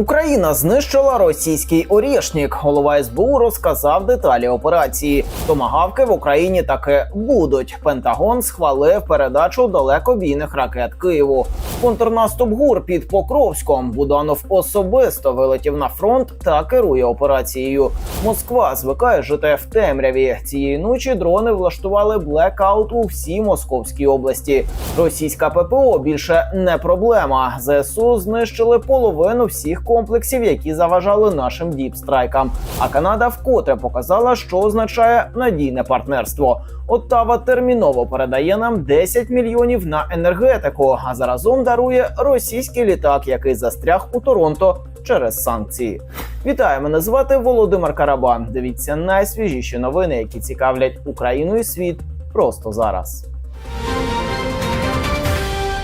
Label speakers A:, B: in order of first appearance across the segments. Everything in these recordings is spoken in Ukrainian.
A: Україна знищила російський орєшнік. Голова СБУ розказав деталі операції. Томагавки в Україні таки будуть. Пентагон схвалив передачу далекобійних ракет Києву. Контрнаступ ГУР під Покровськом. Буданов особисто вилетів на фронт та керує операцією. Москва звикає жити в темряві. Цієї ночі дрони влаштували блекаут у всій Московській області. Російська ППО більше не проблема. ЗСУ знищили половину всіх комплексів, які заважали нашим діпстрайкам. А Канада вкотре показала, що означає надійне партнерство. Оттава терміново передає нам 10 мільйонів на енергетику, а заразом дарує російський літак, який застряг у Торонто через санкції. Вітаю, мене звати Володимир Карабан. Дивіться найсвіжіші новини, які цікавлять Україну і світ просто зараз.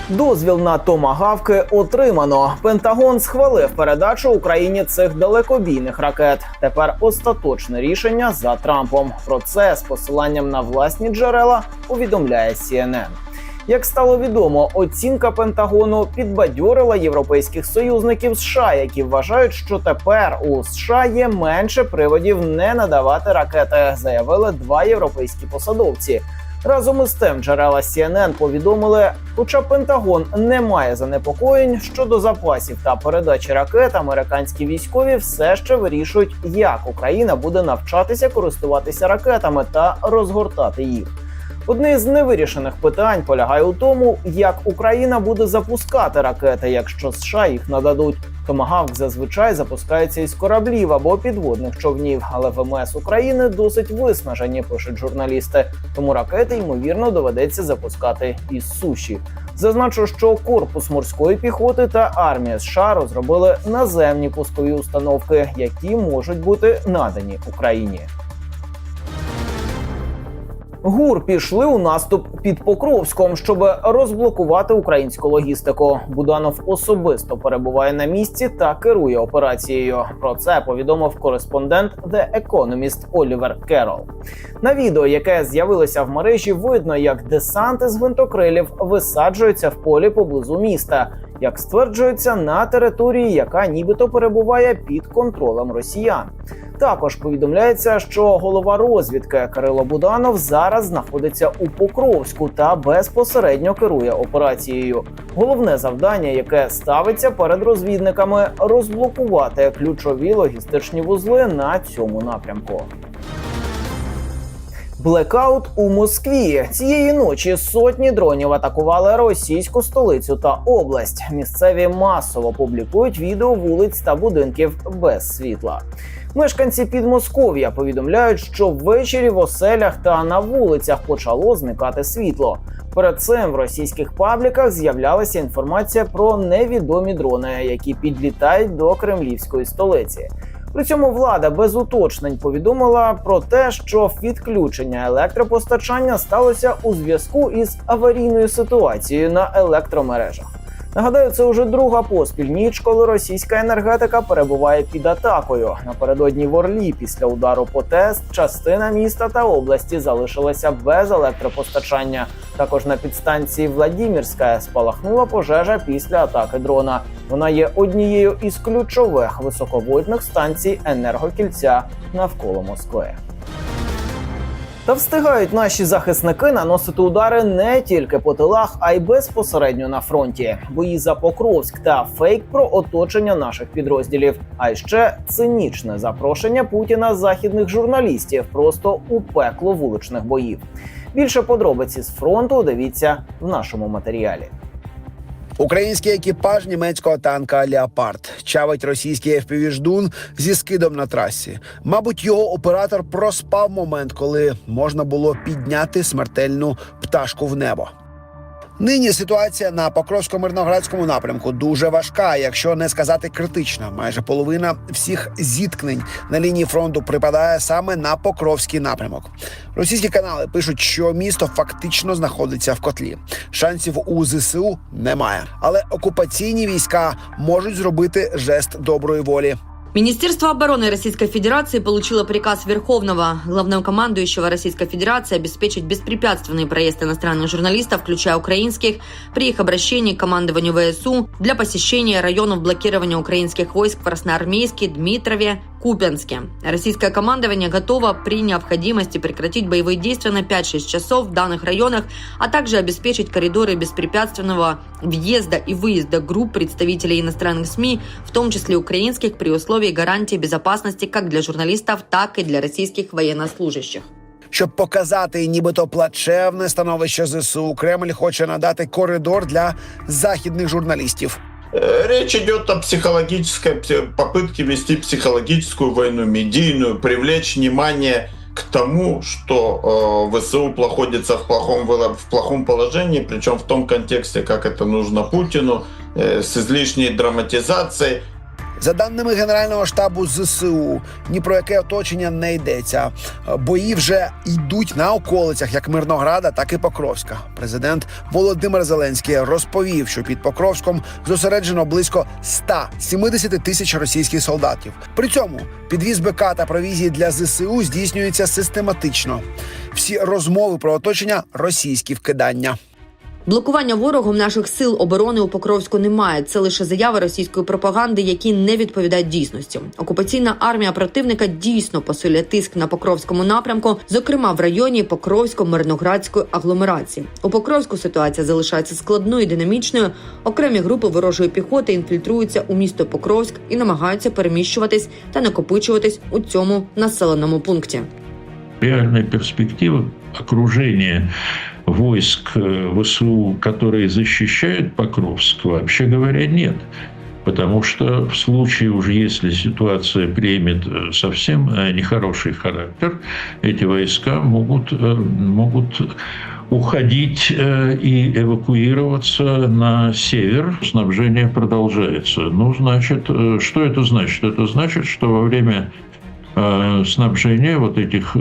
A: Дозвіл на томагавки отримано. Пентагон схвалив передачу Україні цих далекобійних ракет. Тепер остаточне рішення за Трампом. Про це з посиланням на власні джерела повідомляє CNN. Як стало відомо, оцінка Пентагону підбадьорила європейських союзників США, які вважають, що тепер у США є менше приводів не надавати ракети, заявили два європейські посадовці. Разом із тим, джерела CNN повідомили, хоча Пентагон не має занепокоєнь щодо запасів та передачі ракет, американські військові все ще вирішують, як Україна буде навчатися користуватися ракетами та розгортати їх. Одне з невирішених питань полягає у тому, як Україна буде запускати ракети, якщо США їх нададуть. Томагавк зазвичай запускається із кораблів або підводних човнів, але ВМС України досить виснажені, пишуть журналісти. Тому ракети ймовірно доведеться запускати із суші. Зазначу, що корпус морської піхоти та армія США розробили наземні пускові установки, які можуть бути надані Україні. ГУР пішли у наступ під Покровськом, щоб розблокувати українську логістику. Буданов особисто перебуває на місці та керує операцією. Про це повідомив кореспондент The Economist Олівер Керол. На відео, яке з'явилося в мережі, видно, як десанти з гвинтокрилів висаджуються в полі поблизу міста. Як стверджується, на території, яка нібито перебуває під контролем росіян. Також повідомляється, що голова розвідки Кирило Буданов зараз знаходиться у Покровську та безпосередньо керує операцією. Головне завдання, яке ставиться перед розвідниками, розблокувати ключові логістичні вузли на цьому напрямку. Блекаут у Москві цієї ночі сотні дронів атакували російську столицю та область. Місцеві масово публікують відео вулиць та будинків без світла. Мешканці Підмосков'я повідомляють, що ввечері в оселях та на вулицях почало зникати світло. Перед цим в російських пабліках з'являлася інформація про невідомі дрони, які підлітають до кремлівської столиці. При цьому влада без уточнень повідомила про те, що відключення електропостачання сталося у зв'язку із аварійною ситуацією на електромережах. Нагадаю, це вже друга поспіль ніч, коли російська енергетика перебуває під атакою. Напередодні в Орлі після удару по ТЕС частина міста та області залишилася без електропостачання. Також на підстанції Владімірська спалахнула пожежа після атаки дрона. Вона є однією із ключових високовольтних станцій енергокільця навколо Москви. Та встигають наші захисники наносити удари не тільки по тилах, а й безпосередньо на фронті. Бої за Покровськ та фейк про оточення наших підрозділів. А ще цинічне запрошення Путіна західних журналістів просто у пекло вуличних боїв. Більше подробиці з фронту дивіться в нашому матеріалі.
B: Український екіпаж німецького танка Леопард чавить російський FPV-ждун зі скидом на трасі. Мабуть, його оператор проспав момент, коли можна було підняти смертельну пташку в небо. Нині ситуація на Покровсько-Мирноградському напрямку дуже важка, якщо не сказати критична. Майже половина всіх зіткнень на лінії фронту припадає саме на Покровський напрямок. Російські канали пишуть, що місто фактично знаходиться в котлі. Шансів у ЗСУ немає, але окупаційні війська можуть зробити жест доброї волі
C: Министерство обороны Российской Федерации получило приказ Верховного главнокомандующего Российской Федерации обеспечить беспрепятственный проезд иностранных журналистов, включая украинских, при их обращении к командованию ВСУ для посещения районов блокирования украинских войск в Красноармейске, Дмитрове, Купянске. Российское командование готово при необходимости прекратить боевые действия на 5-6 часов в данных районах, а также обеспечить коридоры беспрепятственного въезда и выезда групп представителей иностранных СМИ, в том числе украинских, при условии гарантии безопасности как для журналистов, так и для российских военнослужащих.
B: Щоб показати нібито плачевне становище ЗСУ, Кремль хоче надати коридор для західних журналістів.
D: Э, Речь идет о психологической пси- попытке вести психологическую войну, медийную, привлечь внимание к тому, что э, ВСУ находится в плохом, в плохом положении, причем в том контексте, как это нужно Путину, э, с излишней драматизацией.
B: За даними Генерального штабу ЗСУ, ні про яке оточення не йдеться. Бої вже йдуть на околицях як Мирнограда, так і Покровська. Президент Володимир Зеленський розповів, що під Покровськом зосереджено близько 170 тисяч російських солдатів. При цьому підвіз БК та провізії для ЗСУ здійснюється систематично. Всі розмови про оточення російські вкидання.
C: Блокування ворогом наших сил оборони у Покровську немає. Це лише заяви російської пропаганди, які не відповідають дійсності. Окупаційна армія противника дійсно посилює тиск на Покровському напрямку, зокрема в районі Покровсько-Мирноградської агломерації. У Покровську ситуація залишається складною і динамічною. Окремі групи ворожої піхоти інфільтруються у місто Покровськ і намагаються переміщуватись та накопичуватись у цьому населеному пункті.
E: реальной перспективы окружения войск э, ВСУ, которые защищают Покровск, вообще говоря, нет. Потому что в случае уже, если ситуация примет э, совсем э, нехороший характер, эти войска могут, могут уходить и эвакуироваться на север. Снабжение продолжается. Ну, значит, что это значит? Это значит, что во время снабжения вот этих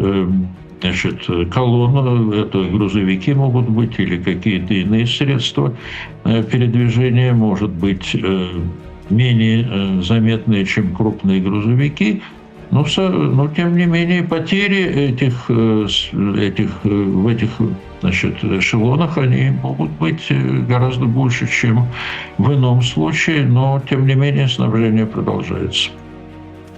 E: значит, колонн, э, это грузовики могут быть или какие-то иные средства э, передвижения, может быть э, менее э, заметные, чем крупные грузовики, но, но тем не менее потери этих, э, этих, э, в этих значит, эшелонах они могут быть э, гораздо больше, чем в ином случае, но тем не менее снабжение продолжается.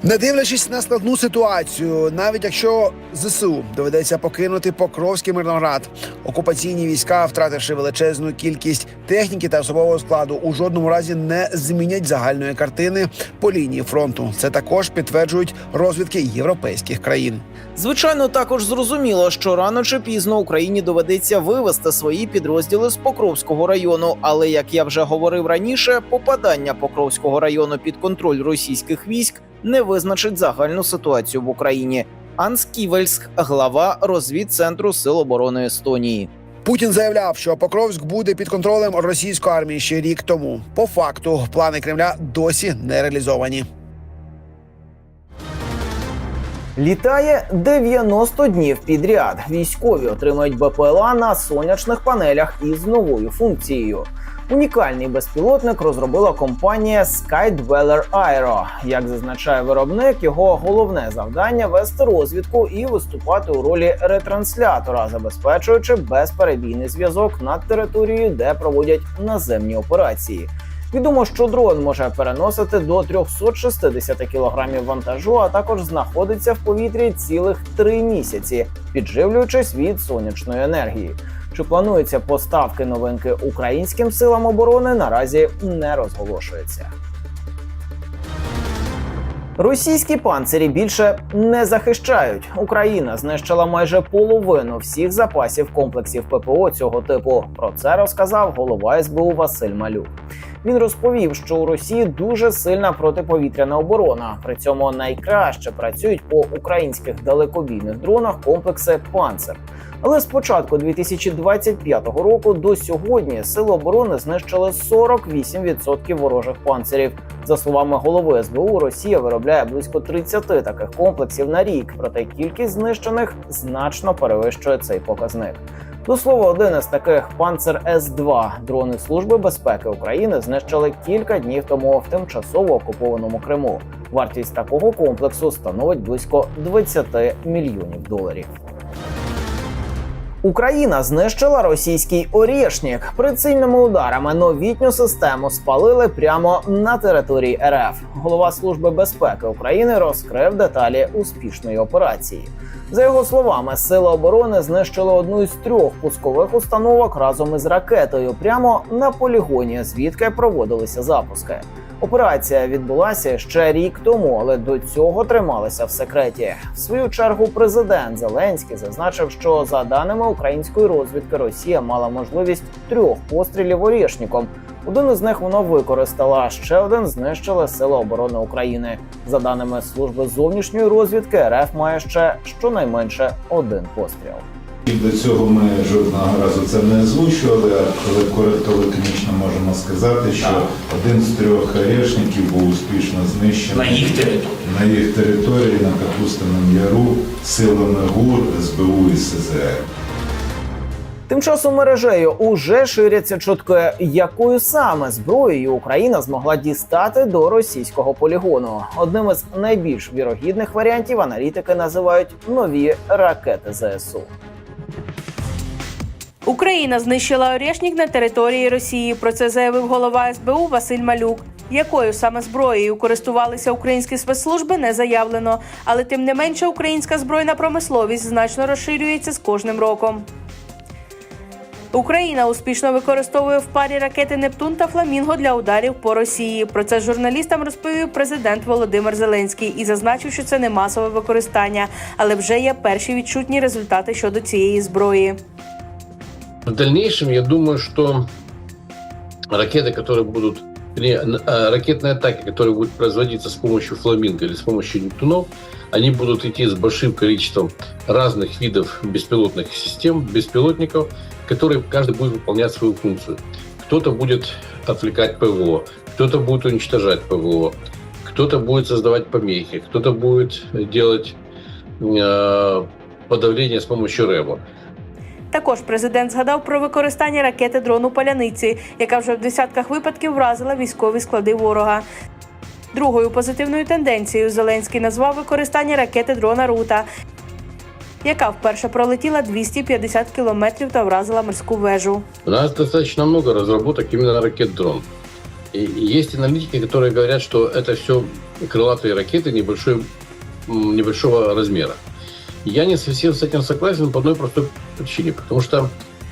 B: Не дивлячись на складну ситуацію, навіть якщо ЗСУ доведеться покинути Покровський Мирноград, окупаційні війська, втративши величезну кількість техніки та особового складу, у жодному разі не змінять загальної картини по лінії фронту. Це також підтверджують розвідки європейських країн.
A: Звичайно, також зрозуміло, що рано чи пізно Україні доведеться вивести свої підрозділи з Покровського району. Але як я вже говорив раніше, попадання Покровського району під контроль російських військ не визначить загальну ситуацію в Україні. Анс Ківельск, глава розвідцентру Сил оборони Естонії.
B: Путін заявляв, що Покровськ буде під контролем російської армії ще рік тому. По факту плани Кремля досі не реалізовані.
A: Літає 90 днів підряд. Військові отримають БПЛА на сонячних панелях із новою функцією. Унікальний безпілотник розробила компанія Skydweller Aero. Як зазначає виробник, його головне завдання вести розвідку і виступати у ролі ретранслятора, забезпечуючи безперебійний зв'язок над територією, де проводять наземні операції. Відомо, що дрон може переносити до 360 кг вантажу, а також знаходиться в повітрі цілих три місяці, підживлюючись від сонячної енергії. Чи плануються поставки новинки українським силам оборони, наразі не розголошується. Російські панцирі більше не захищають. Україна знищила майже половину всіх запасів комплексів ППО цього типу. Про це розказав голова СБУ Василь Малюк. Він розповів, що у Росії дуже сильна протиповітряна оборона. При цьому найкраще працюють по українських далекобійних дронах комплекси Панцер. Але з початку 2025 року до сьогодні сили оборони знищили 48% ворожих панцирів. За словами голови СБУ, Росія виробляє близько 30 таких комплексів на рік, проте кількість знищених значно перевищує цей показник. До слова, один із таких Панцер С-2 дрони Служби безпеки України знищили кілька днів тому в тимчасово окупованому Криму. Вартість такого комплексу становить близько 20 мільйонів доларів. Україна знищила російський орєшнік. Прицільними ударами новітню систему спалили прямо на території РФ. Голова Служби безпеки України розкрив деталі успішної операції. За його словами, сили оборони знищили одну із трьох пускових установок разом із ракетою прямо на полігоні, звідки проводилися запуски. Операція відбулася ще рік тому, але до цього трималася в секреті. В свою чергу, президент Зеленський зазначив, що за даними української розвідки, Росія мала можливість трьох пострілів орішником. Один із них вона використала, ще один знищили Сили оборони України. За даними служби зовнішньої розвідки, РФ має ще щонайменше один постріл.
F: І до цього ми жодного разу це не озвучували, але коротко лаконічно можемо сказати, що один з трьох орешників був успішно знищений
G: на їх території.
F: на їх території на Капустиному Яру силами ГУР, СБУ і СЗР.
A: Тим часом мережею уже ширяться чутки, якою саме зброєю Україна змогла дістати до російського полігону. Одним із найбільш вірогідних варіантів аналітики називають нові ракети ЗСУ.
H: Україна знищила Орєшнік на території Росії. Про це заявив голова СБУ Василь Малюк. Якою саме зброєю користувалися українські спецслужби, не заявлено. Але тим не менше, українська збройна промисловість значно розширюється з кожним роком. Україна успішно використовує в парі ракети Нептун та Фламінго для ударів по Росії. Про це журналістам розповів президент Володимир Зеленський і зазначив, що це не масове використання, але вже є перші відчутні результати щодо цієї зброї.
I: В дальнейшем, я думаю, что ракеты, которые будут, вернее, э, ракетные атаки, которые будут производиться с помощью фламинго или с помощью нептунов, они будут идти с большим количеством разных видов беспилотных систем, беспилотников, которые каждый будет выполнять свою функцию. Кто-то будет отвлекать ПВО, кто-то будет уничтожать ПВО, кто-то будет создавать помехи, кто-то будет делать э, подавление с помощью РЭБа.
H: Також президент згадав про використання ракети дрону паляниці, яка вже в десятках випадків вразила військові склади ворога. Другою позитивною тенденцією Зеленський назвав використання ракети дрона Рута, яка вперше пролетіла 250 кілометрів та вразила морську вежу.
I: У нас достаточно много разработок именно ракет-дрон. И есть аналитики, которые говорят, что это все крылатые ракеты небольшой, м, небольшого размера. Я не совсем с этим согласен по одной простой причине. Потому что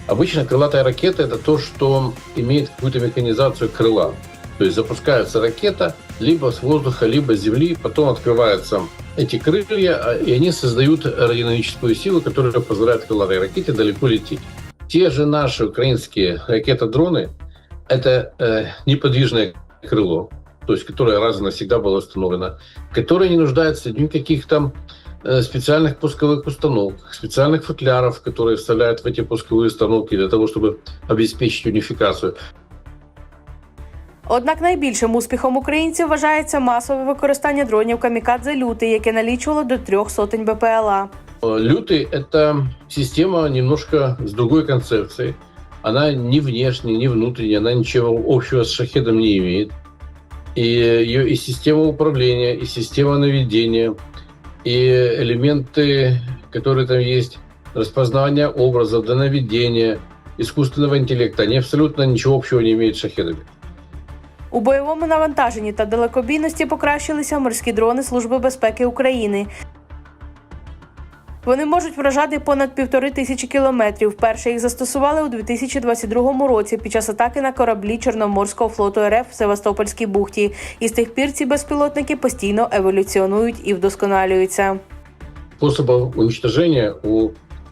I: обычно крылатая ракета – это то, что имеет какую-то механизацию крыла. То есть запускается ракета либо с воздуха, либо с земли, потом открываются эти крылья, а- и они создают аэродинамическую силу, которая позволяет крылатой ракете далеко лететь. Те же наши украинские ракетодроны – это э, неподвижное крыло, то есть которое раз и навсегда было установлено, которое не нуждается ни в каких там специальных пусковых установках, специальных футляров, которые вставляют в эти пусковые установки для того, чтобы обеспечить унификацию.
H: Однак найбільшим успіхом українців вважається масове використання дронів камікадзе лютий, яке налічувало до трьох сотень БПЛА.
I: Э, Лютый – это система немножко с другой концепцией. Она ни внешне, ни внутренне, она ничего общего с шахедом не имеет. И ее и система управления, и система наведения, и элементы, которые там есть, распознавание образов, до наведения, искусственного интеллекта, они абсолютно ничего общего не имеют с шахедами.
H: У бойовому навантаженні та далекобійності покращилися морські дрони Служби безпеки України. Вони можуть вражати понад півтори тисячі кілометрів. Перше їх застосували у 2022 році під час атаки на кораблі Чорноморського флоту РФ в Севастопольській бухті. І з тих пір ці безпілотники постійно еволюціонують і вдосконалюються.
I: способов уничтожения у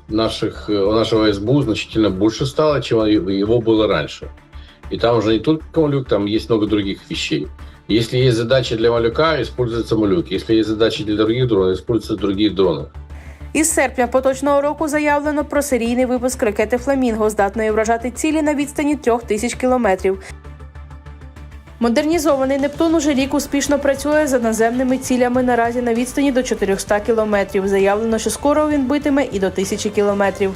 I: наших у нашего СБУ значительно больше стало, чем его было раньше. И там уже не только Малюк, там есть много других вещей. Если есть задача для Малюка, используется Малюк. Если есть задачи для других дронов, используются другие дроны.
H: Із серпня поточного року заявлено про серійний випуск ракети Фламінго, здатної вражати цілі на відстані трьох тисяч кілометрів. Модернізований Нептун уже рік успішно працює за наземними цілями наразі на відстані до 400 кілометрів. Заявлено, що скоро він битиме і до тисячі кілометрів.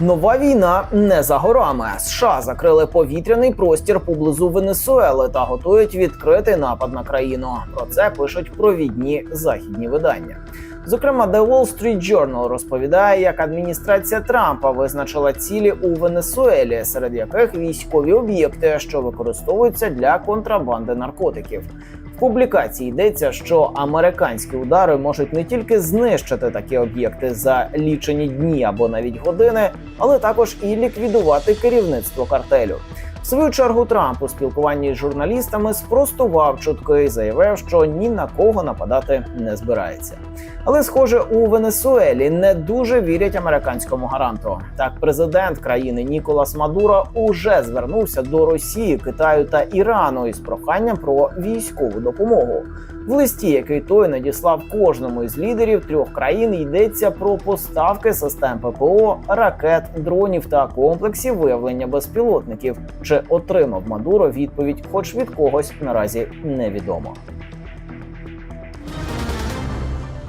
A: Нова війна не за горами. США закрили повітряний простір поблизу Венесуели та готують відкритий напад на країну. Про це пишуть провідні західні видання. Зокрема, The Wall Street Journal розповідає, як адміністрація Трампа визначила цілі у Венесуелі, серед яких військові об'єкти, що використовуються для контрабанди наркотиків. Публікації йдеться, що американські удари можуть не тільки знищити такі об'єкти за лічені дні або навіть години, але також і ліквідувати керівництво картелю. В свою чергу Трамп у спілкуванні з журналістами спростував чутки і заявив, що ні на кого нападати не збирається. Але, схоже, у Венесуелі не дуже вірять американському гаранту. Так, президент країни Ніколас Мадуро уже звернувся до Росії, Китаю та Ірану із проханням про військову допомогу. В листі, який той надіслав кожному із лідерів трьох країн, йдеться про поставки систем ППО, ракет, дронів та комплексів виявлення безпілотників. Чи отримав Мадуро відповідь, хоч від когось наразі невідомо.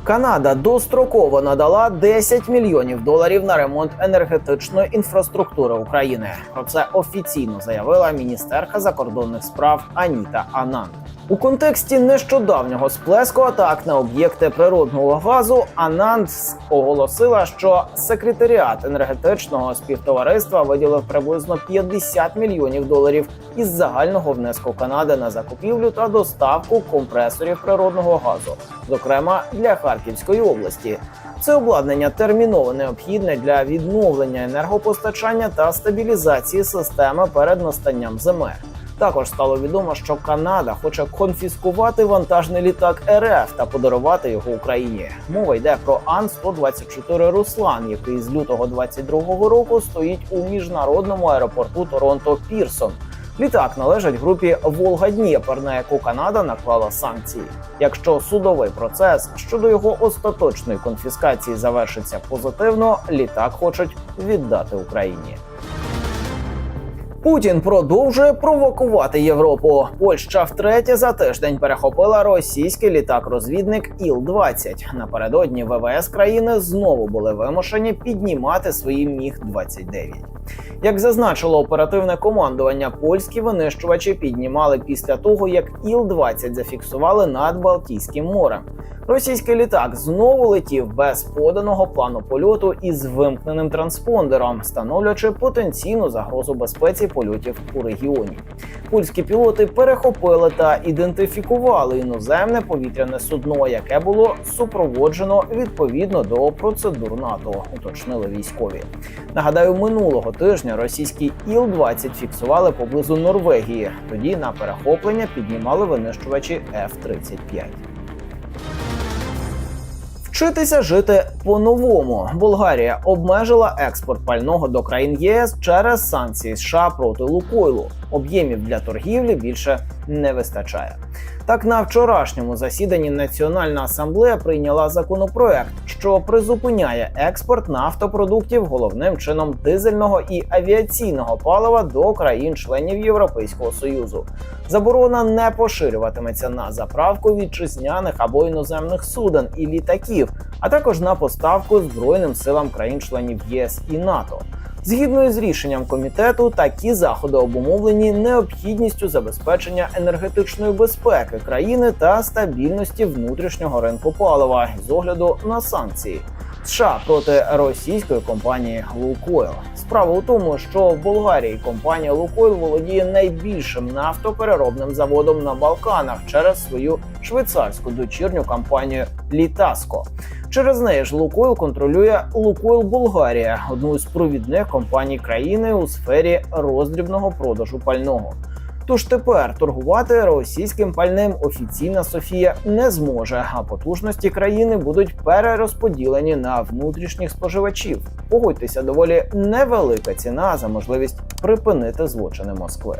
A: Канада достроково надала 10 мільйонів доларів на ремонт енергетичної інфраструктури України. Про це офіційно заявила міністерка закордонних справ Аніта Ананд. У контексті нещодавнього сплеску атак на об'єкти природного газу Ананд оголосила, що секретаріат енергетичного співтовариства виділив приблизно 50 мільйонів доларів із загального внеску Канади на закупівлю та доставку компресорів природного газу, зокрема для Харківської області. Це обладнання терміново необхідне для відновлення енергопостачання та стабілізації системи перед настанням зими. Також стало відомо, що Канада хоче конфіскувати вантажний літак РФ та подарувати його Україні. Мова йде про Ан-124 Руслан, який з лютого 22-го року стоїть у міжнародному аеропорту Торонто Пірсон. Літак належить групі Волга Дніпер, на яку Канада наклала санкції. Якщо судовий процес щодо його остаточної конфіскації завершиться позитивно, літак хочуть віддати Україні. Путін продовжує провокувати Європу. Польща втретє за тиждень перехопила російський літак-розвідник Іл-20. Напередодні ВВС країни знову були вимушені піднімати свої міг 29 Як зазначило оперативне командування, польські винищувачі піднімали після того, як Іл-20 зафіксували над Балтійським морем. Російський літак знову летів без поданого плану польоту із вимкненим транспондером, становлячи потенційну загрозу безпеці польотів у регіоні. Польські пілоти перехопили та ідентифікували іноземне повітряне судно, яке було супроводжено відповідно до процедур НАТО, уточнили військові. Нагадаю, минулого тижня російський Іл-20 фіксували поблизу Норвегії. Тоді на перехоплення піднімали винищувачі F-35. Вчитися жити по-новому. Болгарія обмежила експорт пального до країн ЄС через санкції США проти Лукойлу. Об'ємів для торгівлі більше не вистачає. Так, на вчорашньому засіданні Національна асамблея прийняла законопроект, що призупиняє експорт нафтопродуктів головним чином дизельного і авіаційного палива до країн-членів Європейського союзу. Заборона не поширюватиметься на заправку вітчизняних або іноземних суден і літаків, а також на поставку збройним силам країн-членів ЄС і НАТО. Згідно із рішенням комітету, такі заходи обумовлені необхідністю забезпечення енергетичної безпеки країни та стабільності внутрішнього ринку палива з огляду на санкції. США проти російської компанії Лукойл. Справа у тому, що в Болгарії компанія Лукойл володіє найбільшим нафтопереробним заводом на Балканах через свою швейцарську дочірню компанію Літаско. Через неї ж Лукойл контролює Лукойл Болгарія, одну із провідних компаній країни у сфері роздрібного продажу пального. Тож тепер торгувати російським пальним офіційна Софія не зможе, а потужності країни будуть перерозподілені на внутрішніх споживачів. Погодьтеся, доволі невелика ціна за можливість припинити злочини Москви.